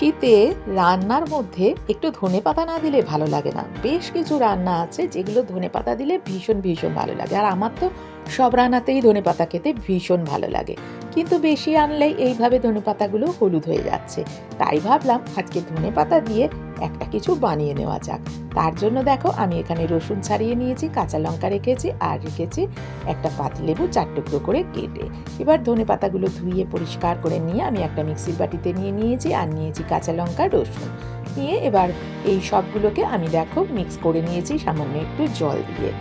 শীতে রান্নার মধ্যে একটু ধনে পাতা না দিলে ভালো লাগে না। বেশ কিছু রান্না আছে যেগুলো ধনে পাতা দিলে ভীষণ ভীষণ ভালো লাগে। আর আমার তো সব রান্নাতেই ধনে পাতা খেতে ভীষণ ভালো লাগে। কিন্তু বেশি আনলেই এইভাবে ধনে পাতাগুলো হলুদ হয়ে যাচ্ছে। তাই ভাবলাম আজকে ধনে পাতা দিয়ে একটা কিছু বানিয়ে নেওয়া যাক। তার জন্য দেখো আমি এখানে রসুন ছাড়িয়ে নিয়েছি, কাঁচা লঙ্কা রেখেছি আর রেখেছি একটা পাতিলেবু চার টুকরো করে কেটে। এবার ধনে পাতাগুলো ধুয়ে পরিষ্কার করে নিয়ে আমি একটা মিক্সির বাটিতে নিয়ে নিয়েছি আর নিয়েছি কাঁচা লঙ্কা, রসুন। নিয়ে এবার এই সবগুলোকে আমি দেখো মিক্স করে নিয়েছি সামান্য একটু জল দিয়ে।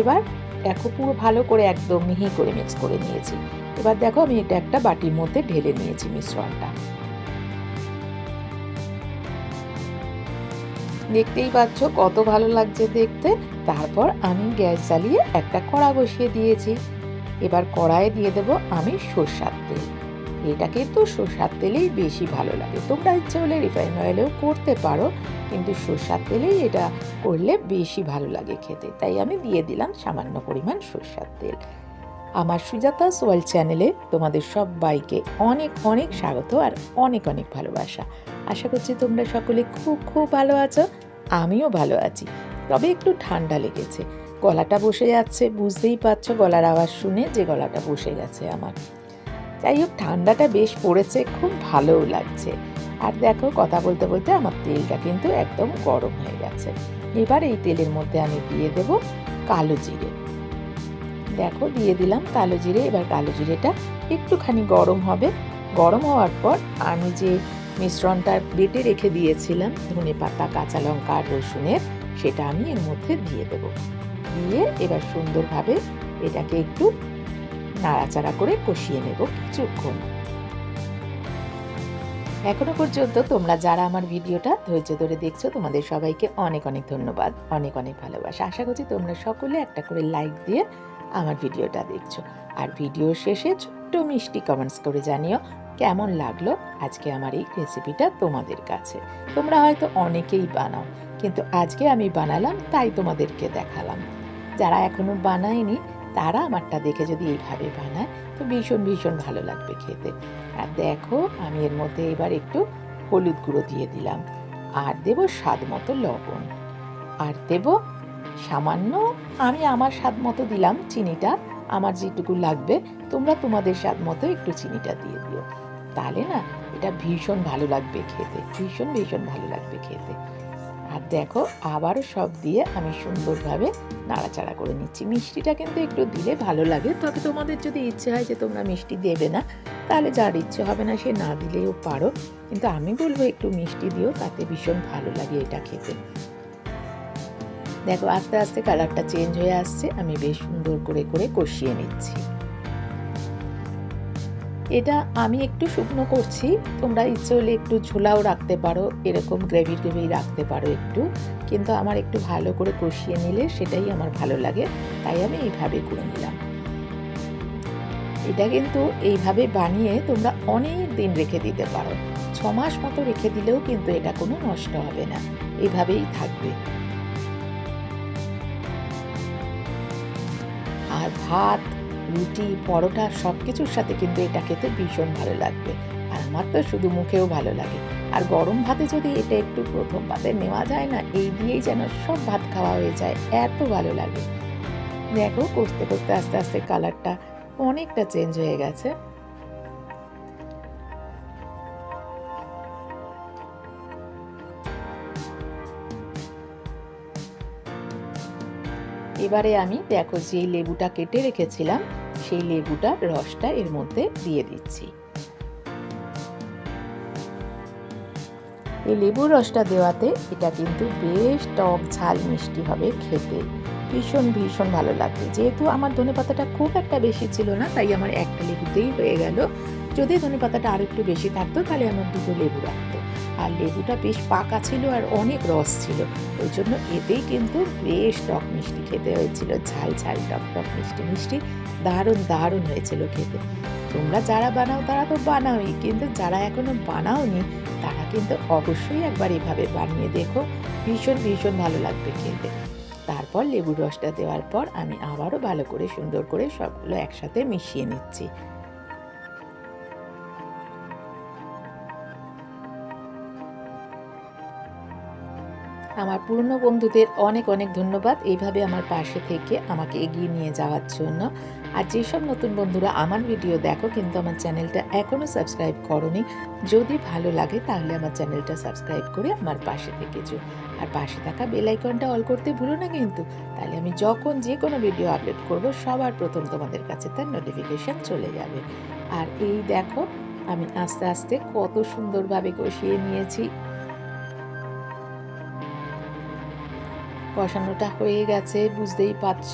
এবার দেখো, পুরো ভালো করে একদম মিহি করে মিক্স করে নিয়েছি। এবার দেখো, আমি এটা একটা বাটির মধ্যে ঢেলে নিয়েছি মিশ্রণটা। দেখতেই পাচ্ছ, কত ভালো লাগছে দেখতে। তারপর আমি গ্যাস জ্বালিয়ে একটা কড়া বসিয়ে দিয়েছি। এবার কড়াইয়ে দিয়ে দেব আমি সর্ষার তেল। এটাকে তো সর্ষার তেলেই বেশি ভালো লাগে। তোমরা ইচ্ছে হলে রিফাইন অয়েলেও করতে পারো, কিন্তু সর্ষার তেলেই এটা করলে বেশি ভালো লাগে খেতে। তাই আমি দিয়ে দিলাম সামান্য পরিমাণ সর্ষার তেল। আমার সুজাতা সোয়াল চ্যানেলে তোমাদের সবাইকে অনেক অনেক স্বাগত আর অনেক অনেক ভালোবাসা। আশা করছি তোমরা সকলে খুব খুব ভালো আছো, আমিও ভালো আছি। তবে একটু ঠান্ডা লেগেছে। গলাটা বসে যাচ্ছে, বুঝতেই পারছ গলার আওয়াজ শুনে যে গলাটা বসে গেছে আমার। যাই হোক, ঠান্ডাটা বেশ পড়েছে, খুব ভালোও লাগছে। আর দেখো, কথা বলতে বলতে আমার তেলটা কিন্তু একদম গরম হয়ে গেছে। এবার এই তেলের মধ্যে আমি দিয়ে দেব কালো জিরে। দেখো, দিয়ে দিলাম কালো জিরে। এবার কালো জিরেটা একটুখানি গরম হবে। গরম হওয়ার পর আমি যে মিশ্রণটা বেটে রেখে দিয়েছিলাম, ধনে পাতা, কাঁচা লঙ্কা আর রসুনের, সেটা আমি এর মধ্যে দিয়ে দেব। দিয়ে এবার সুন্দরভাবে এটাকে একটু নাড়াচাড়া করে কষিয়ে নেব কিছুক্ষণ। এখনও পর্যন্ত তোমরা যারা আমার ভিডিওটা ধৈর্য ধরে দেখছ, তোমাদের সবাইকে অনেক অনেক ধন্যবাদ, অনেক অনেক ভালোবাসা। আশা করছি তোমরা সকলে একটা করে লাইক দিয়ে আমার ভিডিওটা দেখছ। আর ভিডিও শেষে ছোট্ট মিষ্টি কমেন্টস করে জানিও কেমন লাগল আজকে আমার এই রেসিপিটা তোমাদের কাছে। তোমরা হয়তো অনেকেই বানাও, কিন্তু আজকে আমি বানালাম, তাই তোমাদেরকে দেখালাম। যারা এখনও বানায়নি তারা আমারটা দেখে যদি এইভাবে বানায়, তো ভীষণ ভীষণ ভালো লাগবে খেতে। আর দেখো, আমি এর মধ্যে এবার একটু হলুদ গুঁড়ো দিয়ে দিলাম। আর দেব স্বাদ মতো লবণ। আর দেব সামান্য, আমি আমার স্বাদ মতো দিলাম চিনিটা। আমার যেটুকু লাগবে, তোমরা তোমাদের স্বাদ মতো একটু চিনিটা দিয়ে দিও। তাহলে না, এটা ভীষণ ভালো লাগবে খেতে। ভীষণ ভীষণ ভালো লাগবে খেতে। আর দেখো আবারও সব দিয়ে আমি সুন্দরভাবে নাড়াচাড়া করে নিচ্ছি। মিষ্টিটা কিন্তু একটু দিলে ভালো লাগে। তবে তোমাদের যদি ইচ্ছে হয় যে তোমরা মিষ্টি দেবে না, তাহলে যার ইচ্ছে হবে না, সে না দিলেও পারো। কিন্তু আমি বলব একটু মিষ্টি দিও, তাতে ভীষণ ভালো লাগে এটা খেতে। দেখো, আস্তে আস্তে কালারটা চেঞ্জ হয়ে আসছে। আমি বেশ সুন্দর করে করে কষিয়ে নিচ্ছি। এটা আমি একটু শুকনো করছি। তোমরা ইচ্ছে হলে একটু ঝোলাও রাখতে পারো, এরকম গ্রেভি গ্রেভি রাখতে পারো একটু। কিন্তু আমার একটু ভালো করে কষিয়ে নিলে সেটাই আমার ভালো লাগে, তাই আমি এইভাবে করে নিলাম। এটা কিন্তু এইভাবে বানিয়ে তোমরা অনেক দিন রেখে দিতে পারো। ছ মাস মতো রেখে দিলেও কিন্তু এটা কোনো নষ্ট হবে না, এইভাবেই থাকবে। আর ভাত রুটি, পরোটা সব কিছুর সাথে কিন্তু এটা খেতে ভীষণ ভালো লাগবে। আর আমার তো শুধু মুখেও ভালো লাগে। আর গরম ভাতে যদি এটা একটু প্রথম ভাতে নেওয়া যায় না, এই দিয়েই যেন সব ভাত খাওয়া হয়ে যায়, এত ভালো লাগে। দেখো করতে করতে আস্তে আস্তে কালারটা অনেকটা চেঞ্জ হয়ে গেছে। এবারে আমি, দেখো যে লেবুটা কেটে রেখেছিলাম সেই লেবুটা রসটা এর মধ্যে দিয়ে দিচ্ছি। এই লেবুর রসটা দেওয়াতে এটা কিন্তু বেশ টক, ঝাল, মিষ্টি হবে খেতে। ভীষণ ভীষণ ভালো লাগবে। যেহেতু আমার ধনে পাতাটা খুব একটা বেশি ছিল না, তাই আমার একটা লেবুতেই হয়ে গেল। যদি ধনে পাতাটা আর একটু বেশি থাকতো, তাহলে আমার দুটো লেবু রাখতো। আর লেবুটা বেশ পাকা ছিল আর অনেক রস ছিল। ওই জন্য এতেই কিন্তু বেশ টক মিষ্টি খেতে হয়েছিল। ঝাল ঝাল, টক টক, মিষ্টি মিষ্টি, দারুণ দারুণ হয়েছিল খেতে। তোমরা যারা বানাও, তারা তো বানাওই, কিন্তু যারা এখনও বানাওনি, তারা কিন্তু অবশ্যই একবার এভাবে বানিয়ে দেখো। ভীষণ ভীষণ ভালো লাগবে খেতে। তারপর লেবুর রসটা দেওয়ার পর আমি আবারও ভালো করে সুন্দর করে সবগুলো একসাথে মিশিয়ে নিচ্ছি। আমার পুরনো বন্ধুদের অনেক অনেক ধন্যবাদ এইভাবে আমার পাশে থেকে আমাকে এগিয়ে নিয়ে যাওয়ার জন্য। আর যেসব নতুন বন্ধুরা আমার ভিডিও দেখো কিন্তু আমার চ্যানেলটা এখনও সাবস্ক্রাইব করনি, যদি ভালো লাগে তাহলে আমার চ্যানেলটা সাবস্ক্রাইব করে আমার পাশে থেকে থেকেছো আর পাশে থাকা বেল আইকনটা অল করতে ভুলো না কিন্তু, তাহলে আমি যখন যে কোনো ভিডিও আপলোড করব, সবার প্রথম তোমাদের কাছে তার নোটিফিকেশান চলে যাবে। আর এই দেখো, আমি আস্তে আস্তে কত সুন্দরভাবে কষিয়ে নিয়েছি। কষানোটা হয়ে গেছে, বুঝতেই পারছ।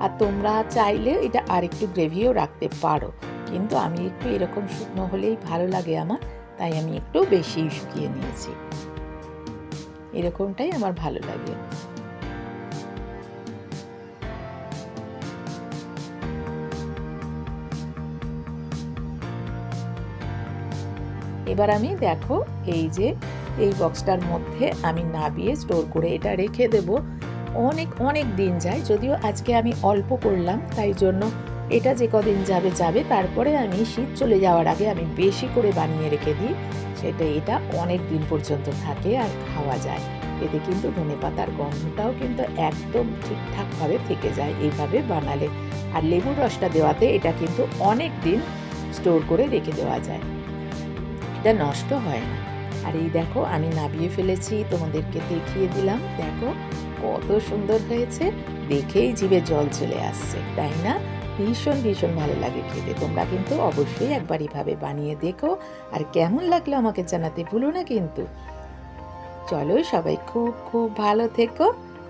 আর তোমরা চাইলে এটা আরেকটু গ্রেভিও রাখতে পারো। কিন্তু আমি একটু এরকম শুকনো হলেই ভালো লাগে আমার, তাই আমি একটু বেশি শুকিয়ে নিয়েছি। এরকমটাই আমার ভালো লাগে। এবার আমি দেখো এই যে এই বক্সটার মধ্যে আমি নাবিয়ে স্টোর করে এটা রেখে দেব। অনেক অনেক দিন যায়, যদিও আজকে আমি অল্প করলাম, তাই জন্য এটা যে কদিন যাবে যাবে, তারপরে আমি শীত চলে যাওয়ার আগে আমি বেশি করে বানিয়ে রেখে দিই, সেটা এটা অনেক দিন পর্যন্ত থাকে আর খাওয়া যায়। এতে কিন্তু ধনে পাতার গন্ধটাও কিন্তু একদম ঠিকঠাকভাবে থেকে যায় এইভাবে বানালে। আর লেবুর রসটা দেওয়াতে এটা কিন্তু অনেক দিন স্টোর করে রেখে দেওয়া যায়। এটা নষ্ট হয় না। আর এই দেখো, আমি নাবিয়ে ফেলেছি, তোমাদেরকে দেখিয়ে দিলাম। দেখো, কত সুন্দর হয়েছে, দেখেই জিভে জল চলে আসছে, তাই না? ভীষণ ভীষণ ভালো লাগে খেতে, তোমরা কিন্তু অবশ্যই একবার এইভাবে বানিয়ে দেখো, আর কেমন লাগল আমাকে জানাতে ভুলো না কিন্তু। চলো সবাই খুব খুব ভালো থেকো।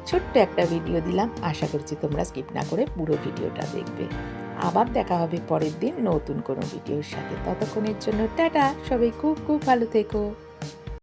ছোট্ট একটা ভিডিও দিলাম, আশা করছি তোমরা স্কিপ না করে পুরো ভিডিওটা দেখবে। আবার দেখা হবে পরের দিন নতুন কোনো ভিডিওর সাথে, ততক্ষণের জন্য টাটা, সবাই খুব খুব ভালো থেকো।